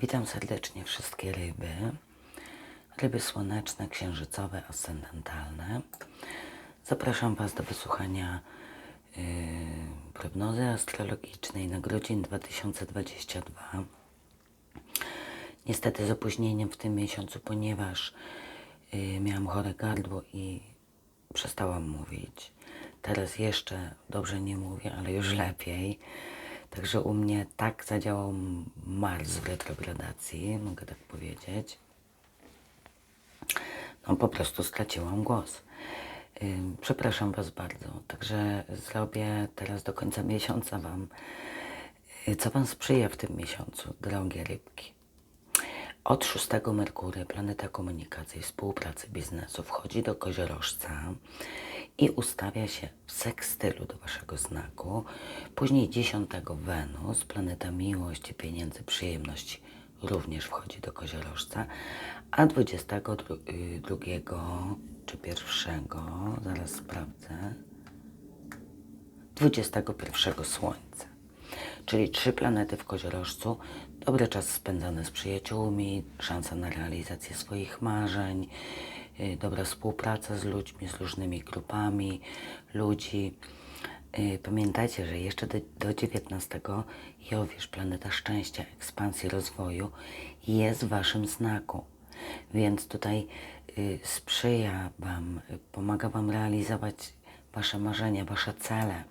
Witam serdecznie wszystkie ryby. Ryby słoneczne, księżycowe, ascendentalne. Zapraszam Was do wysłuchania yy, prognozy astrologicznej na grudzień 2022. Niestety z opóźnieniem w tym miesiącu, ponieważ yy, miałam chore gardło i przestałam mówić. Teraz jeszcze dobrze nie mówię, ale już lepiej. Także u mnie tak zadziałał Mars w retrogradacji, mogę tak powiedzieć. No po prostu straciłam głos. Przepraszam Was bardzo. Także zrobię teraz do końca miesiąca Wam, y, co Wam sprzyja w tym miesiącu, drogie rybki. Od 6 Merkury planeta komunikacji, współpracy, biznesu wchodzi do koziorożca i ustawia się w sekstylu do Waszego znaku. Później 10 Wenus, planeta miłości, pieniędzy, przyjemności również wchodzi do koziorożca, a 22 czy 1, zaraz sprawdzę, 21 Słońce. Czyli trzy planety w koziorożcu, dobry czas spędzony z przyjaciółmi, szansa na realizację swoich marzeń, dobra współpraca z ludźmi, z różnymi grupami ludzi. Yy, Pamiętajcie, że jeszcze do, do 19 Jowisz, planeta szczęścia, ekspansji, rozwoju jest w Waszym znaku. Więc tutaj y, sprzyja Wam, y, pomaga Wam realizować Wasze marzenia, Wasze cele.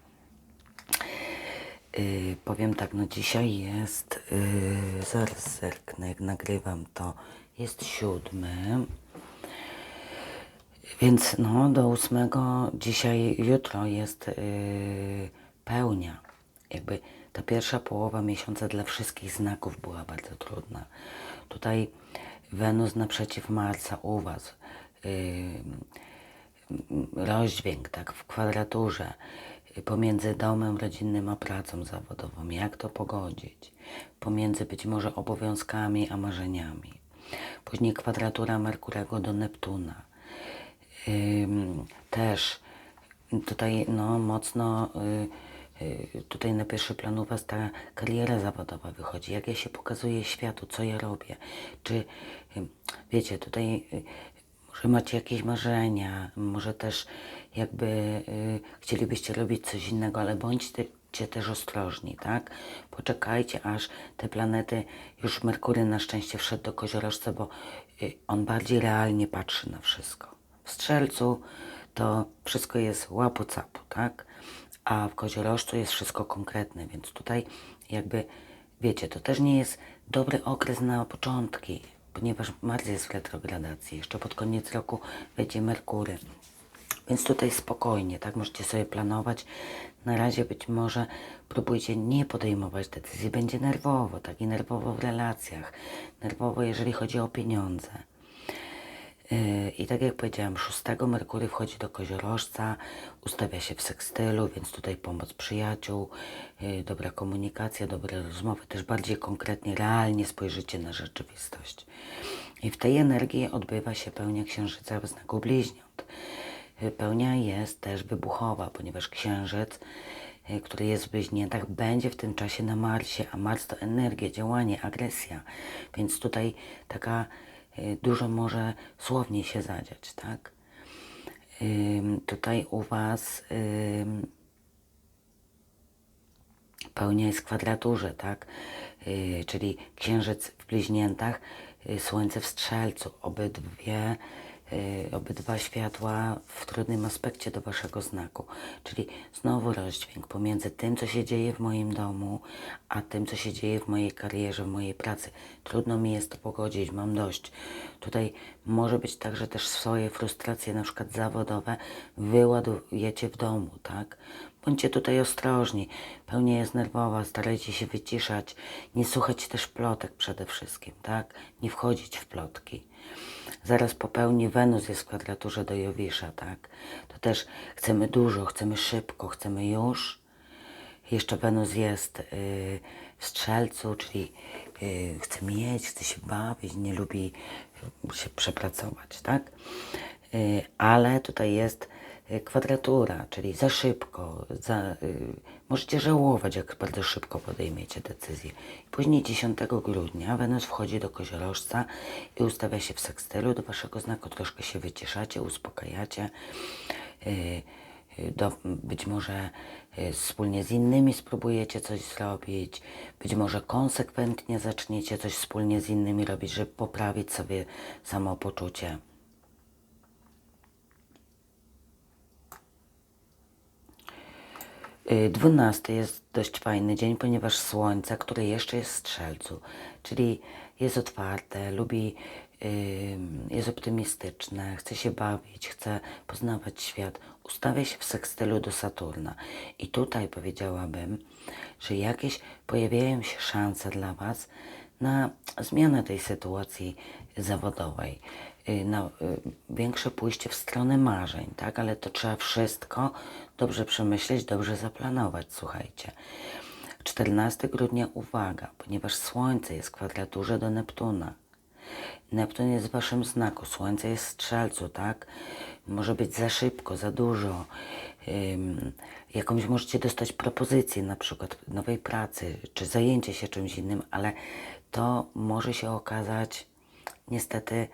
Y, powiem tak, no dzisiaj jest, y, zaraz zerknę, jak nagrywam to, jest siódmy, więc no do ósmego, dzisiaj, jutro jest y, pełnia. Jakby ta pierwsza połowa miesiąca dla wszystkich znaków była bardzo trudna. Tutaj Wenus naprzeciw Marsa u Was, y, rozdźwięk, tak, w kwadraturze y, pomiędzy domem rodzinnym a pracą zawodową, jak to pogodzić, pomiędzy być może obowiązkami a marzeniami. Później kwadratura Merkurego do Neptuna. Też tutaj no, mocno y, y, tutaj na pierwszy plan u Was ta kariera zawodowa wychodzi, jak ja się pokazuję światu, co ja robię, czy wiecie, tutaj y, może macie jakieś marzenia, może też jakby chcielibyście robić coś innego, ale bądźcie też ostrożni, tak? Poczekajcie, aż te planety, już Merkury na szczęście wszedł do koziorożca, bo on bardziej realnie patrzy na wszystko. W Strzelcu to wszystko jest łapu capu, tak? A w koziorożcu jest wszystko konkretne, więc tutaj jakby, wiecie, to też nie jest dobry okres na początki, ponieważ Mars jest w retrogradacji. Jeszcze pod koniec roku wejdzie Merkury. Więc tutaj spokojnie, tak? Możecie sobie planować. Na razie być może próbujcie nie podejmować decyzji. Będzie nerwowo, tak? I nerwowo w relacjach. Nerwowo, jeżeli chodzi o pieniądze. I tak jak powiedziałam, 6 Merkury wchodzi do koziorożca, ustawia się w sekstylu, więc tutaj pomoc przyjaciół, yy, dobra komunikacja, dobre rozmowy, też bardziej konkretnie, realnie spojrzycie na rzeczywistość. I w tej energii odbywa się pełnia księżyca w znaku bliźniąt. Yy, Pełnia jest też wybuchowa, ponieważ księżyc, yy, który jest w bliźniętach, będzie w tym czasie na Marsie, a Mars to energia, działanie, agresja. Więc tutaj taka y, dużo może słownie się zadziać, tak? Tutaj u Was pełnia jest w kwadraturze, tak? Yy, czyli księżyc w bliźniętach, yy, słońce w strzelcu. Obydwie, obydwa światła w trudnym aspekcie do waszego znaku. Czyli znowu rozdźwięk pomiędzy tym, co się dzieje w moim domu, a tym, co się dzieje w mojej karierze, w mojej pracy. Trudno mi jest to pogodzić, mam dość. Tutaj może być tak, że też swoje frustracje, na przykład zawodowe, wyładujecie w domu, tak? Bądźcie tutaj ostrożni. Pełnia jest nerwowa, starajcie się wyciszać. Nie słuchać też plotek przede wszystkim, tak? Nie wchodzić w plotki. Zaraz po pełni Wenus jest w kwadraturze do Jowisza, tak? To też chcemy dużo, chcemy szybko, chcemy już. Jeszcze Wenus jest y, w strzelcu, czyli y, chce mieć, chce się bawić, nie lubi się przepracować, tak? Y, ale tutaj jest kwadratura, czyli za szybko, za, y, możecie żałować, jak bardzo szybko podejmiecie decyzję. Później 10 grudnia Wenus wchodzi do koziorożca i ustawia się w sekstylu do waszego znaku, troszkę się wyciszacie, uspokajacie. Y, y, do, być może y, wspólnie z innymi spróbujecie coś zrobić, być może konsekwentnie zaczniecie coś wspólnie z innymi robić, żeby poprawić sobie samopoczucie. 12 jest dość fajny dzień, ponieważ Słońce, które jeszcze jest w Strzelcu, czyli jest otwarte, lubi, y, jest optymistyczne, chce się bawić, chce poznawać świat, ustawia się w sekstylu do Saturna. I tutaj powiedziałabym, że jakieś pojawiają się szanse dla Was na zmianę tej sytuacji zawodowej, y, na y, większe pójście w stronę marzeń, tak? Ale to trzeba wszystko dobrze przemyśleć, dobrze zaplanować, słuchajcie. 14 grudnia uwaga, ponieważ Słońce jest w kwadraturze do Neptuna. Neptun jest w waszym znaku, Słońce jest w strzelcu, tak? Może być za szybko, za dużo. Ym, jakąś możecie dostać propozycję, na przykład nowej pracy, czy zajęcie się czymś innym, ale to może się okazać niestety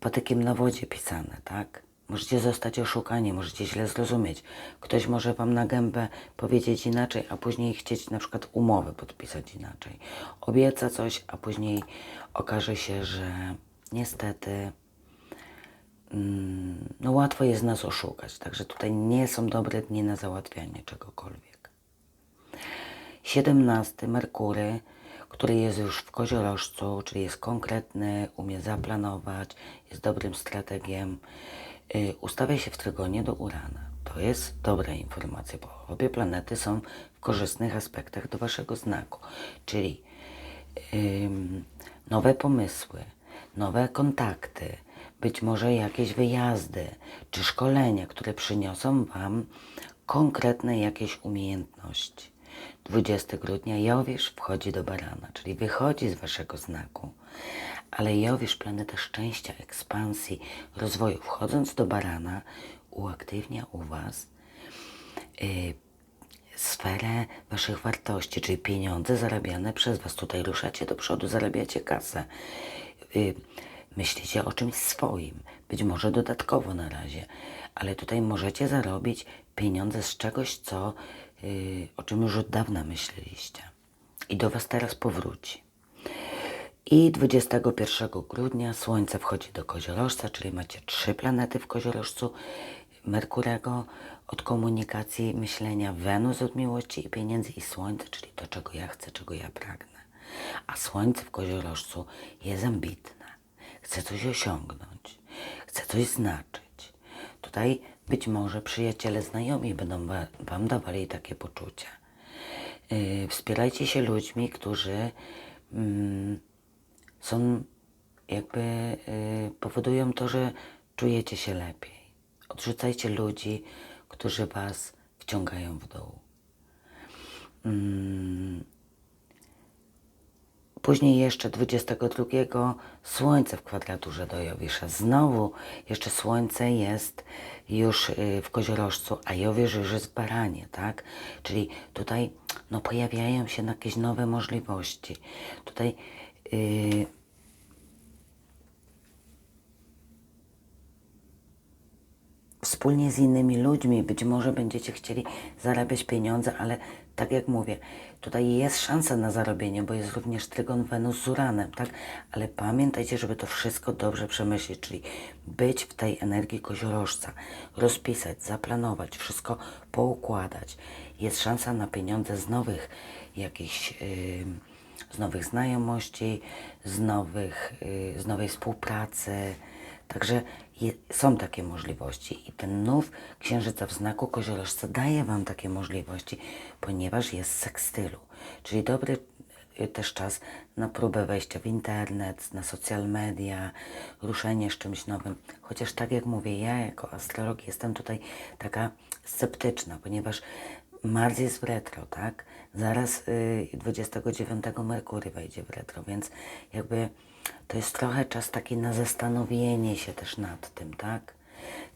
patykiem na wodzie pisane, tak? Możecie zostać oszukani, możecie źle zrozumieć. Ktoś może wam na gębę powiedzieć inaczej, a później chcieć na przykład umowę podpisać inaczej. Obieca coś, a później okaże się, że niestety mm, no łatwo jest nas oszukać. Także tutaj nie są dobre dni na załatwianie czegokolwiek. 17 Merkury, który jest już w koziorożcu, czyli jest konkretny, umie zaplanować, jest dobrym strategiem, y, ustawia się w trygonie do Urana. To jest dobra informacja, bo obie planety są w korzystnych aspektach do Waszego znaku. Czyli ym, nowe pomysły, nowe kontakty, być może jakieś wyjazdy czy szkolenia, które przyniosą Wam konkretne jakieś umiejętności. 20 grudnia Jowisz wchodzi do Barana, czyli wychodzi z Waszego znaku. Ale Jowisz, planeta szczęścia, ekspansji, rozwoju, wchodząc do Barana, uaktywnia u Was y, sferę Waszych wartości, czyli pieniądze zarabiane przez Was. Tutaj ruszacie do przodu, zarabiacie kasę. Y, myślicie o czymś swoim, być może dodatkowo na razie, ale tutaj możecie zarobić pieniądze z czegoś, co, o czym już od dawna myśleliście. I do Was teraz powróci. I 21 grudnia Słońce wchodzi do Koziorożca, czyli macie trzy planety w Koziorożcu. Merkurego od komunikacji, myślenia, Wenus od miłości i pieniędzy i Słońce, czyli to, czego ja chcę, czego ja pragnę. A Słońce w Koziorożcu jest ambitne. Chce coś osiągnąć. Chce coś znaczyć. Tutaj być może przyjaciele, znajomi będą wa- Wam dawali takie poczucie. Yy, wspierajcie się ludźmi, którzy mm, są jakby y, powodują to, że czujecie się lepiej. Odrzucajcie ludzi, którzy was wciągają w dół. Mm. Później jeszcze 22 Słońce w kwadraturze do Jowisza. Znowu jeszcze Słońce jest już y, w Koziorożcu, a Jowisz już jest w Baranie, tak? Czyli tutaj no, pojawiają się jakieś nowe możliwości. Tutaj y, wspólnie z innymi ludźmi być może będziecie chcieli zarabiać pieniądze, ale tak jak mówię, tutaj jest szansa na zarobienie, bo jest również trygon Wenus z Uranem, tak? Ale pamiętajcie, żeby to wszystko dobrze przemyśleć, czyli być w tej energii koziorożca, rozpisać, zaplanować, wszystko poukładać. Jest szansa na pieniądze z nowych jakichś... Yy, z nowych znajomości, z, nowych, y, z nowej współpracy. Także je, są takie możliwości i ten nów księżyca w znaku koziorożca daje Wam takie możliwości, ponieważ jest sekstylu, czyli dobry y, też czas na próbę wejścia w internet, na social media, ruszenie z czymś nowym. Chociaż tak jak mówię, ja jako astrolog jestem tutaj taka sceptyczna, ponieważ Mars jest w retro, tak? Zaraz y, 29 Merkury wejdzie w retro, więc jakby to jest trochę czas taki na zastanowienie się też nad tym, tak?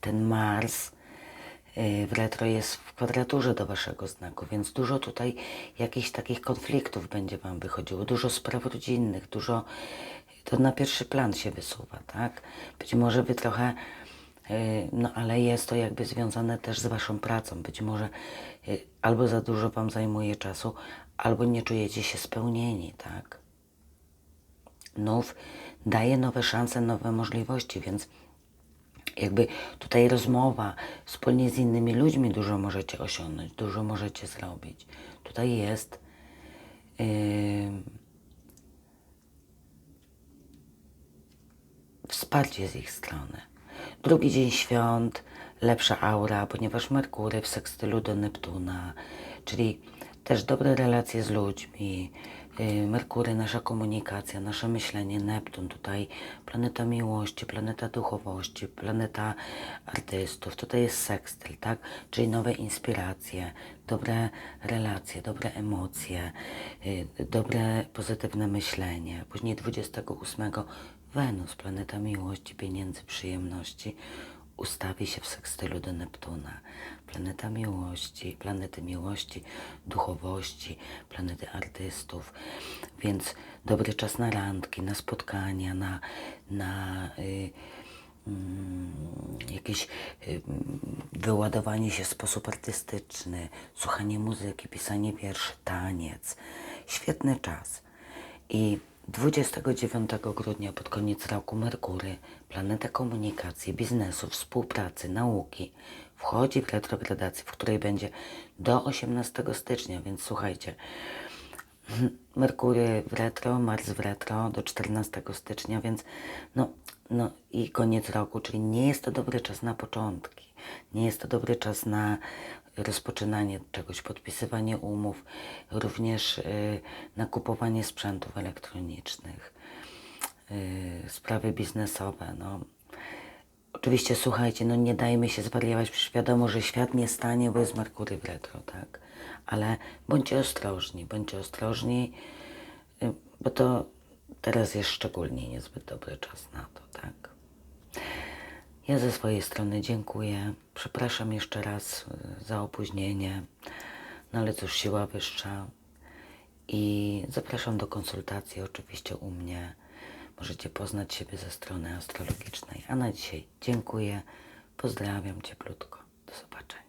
Ten Mars y, w retro jest w kwadraturze do waszego znaku, więc dużo tutaj jakichś takich konfliktów będzie wam wychodziło, dużo spraw rodzinnych, dużo to na pierwszy plan się wysuwa, tak? Być może wy trochę, y, no ale jest to jakby związane też z waszą pracą. Być może y, albo za dużo wam zajmuje czasu, albo nie czujecie się spełnieni, tak? Nów daje nowe szanse, nowe możliwości, więc jakby tutaj rozmowa wspólnie z innymi ludźmi dużo możecie osiągnąć, dużo możecie zrobić. Tutaj jest yy, wsparcie z ich strony. Drugi dzień świąt, lepsza aura, ponieważ Merkury w sekstylu do Neptuna, czyli też dobre relacje z ludźmi. Yy, Merkury, nasza komunikacja, nasze myślenie, Neptun tutaj, planeta miłości, planeta duchowości, planeta artystów. Tutaj jest sekstyl, tak? Czyli nowe inspiracje, dobre relacje, dobre emocje, yy, dobre pozytywne myślenie. Później 28 Wenus, planeta miłości, pieniędzy, przyjemności, ustawi się w sekstylu do Neptuna. Planeta miłości, planety miłości, duchowości, planety artystów. Więc dobry czas na randki, na spotkania, na, na y, mm, jakieś y, wyładowanie się w sposób artystyczny, słuchanie muzyki, pisanie wierszy, taniec. Świetny czas. I 29 grudnia pod koniec roku Merkury, planeta komunikacji, biznesu, współpracy, nauki, wchodzi w retrogradację, w której będzie do 18 stycznia, więc słuchajcie, Merkury w retro, Mars w retro do 14 stycznia, więc no, no i koniec roku, czyli nie jest to dobry czas na początki, nie jest to dobry czas na rozpoczynanie czegoś, podpisywanie umów, również y, nakupowanie sprzętów elektronicznych, y, sprawy biznesowe, no. Oczywiście słuchajcie, no nie dajmy się zwariować, przecież wiadomo, że świat nie stanie, bo jest Merkury w retro, tak? Ale bądźcie ostrożni, bądźcie ostrożni, y, bo to teraz jest szczególnie niezbyt dobry czas na to, tak? Ja ze swojej strony dziękuję. Przepraszam jeszcze raz y, za opóźnienie, no ale cóż, siła wyższa. I zapraszam do konsultacji oczywiście u mnie. Możecie poznać siebie ze strony astrologicznej. A na dzisiaj dziękuję. Pozdrawiam cieplutko. Do zobaczenia.